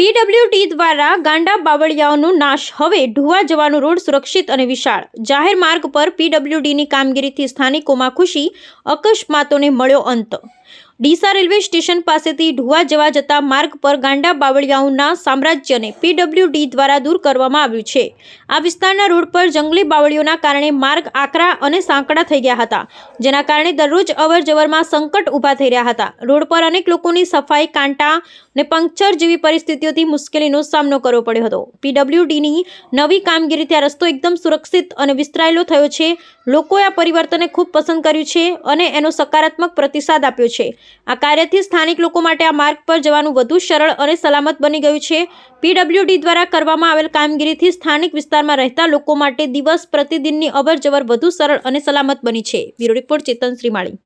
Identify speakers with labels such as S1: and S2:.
S1: PWD દ્વારા ગાંડા બાવળિયાઓનો નાશ. હવે ઢુવા જવાનો રોડ સુરક્ષિત અને વિશાળ. જાહેર માર્ગ પર પીડબ્લ્યુડીની કામગીરીથી સ્થાનિકોમાં ખુશી, અકસ્માતોને મળ્યો અંત. ડીસા રેલવે સ્ટેશન પાસેથી ઢુવા જવા જતા માર્ગ પર ગાંડા બાવળિયાઓના સામ્રાજ્યને પીડબ્લ્યુડી દ્વારા દૂર કરવામાં આવ્યું છે. આ વિસ્તારના રોડ પર જંગલી બાવળીઓના કારણે માર્ગ આકરા અને સાંકડા થઈ ગયા હતા, જેના કારણે દરરોજ અવરજવરમાં સંકટ ઊભા થઈ રહ્યા હતા. રોડ પર અનેક લોકોની સફાઈ, કાંટા ને પંક્ચર જેવી પરિસ્થિતિઓથી મુશ્કેલીનો સામનો કરવો પડ્યો હતો. પીડબ્લ્યુડીની નવી કામગીરીથી આ રસ્તો એકદમ સુરક્ષિત અને વિસ્તરાયેલો થયો છે. લોકોએ આ પરિવર્તનને ખૂબ પસંદ કર્યું છે અને એનો સકારાત્મક પ્રતિસાદ આપ્યો છે. આ કાર્યથી સ્થાનિક લોકો માટે આ માર્ગ પર જવાનું વધુ સરળ અને સલામત બની ગયું છે. પીડબ્લ્યુડી દ્વારા કરવામાં આવેલ કામગીરીથી સ્થાનિક વિસ્તારમાં રહેતા લોકો માટે દિવસ પ્રતિદિનની અવર જવર વધુ સરળ અને સલામત બની છે. Bureau report Chetan Shrimali.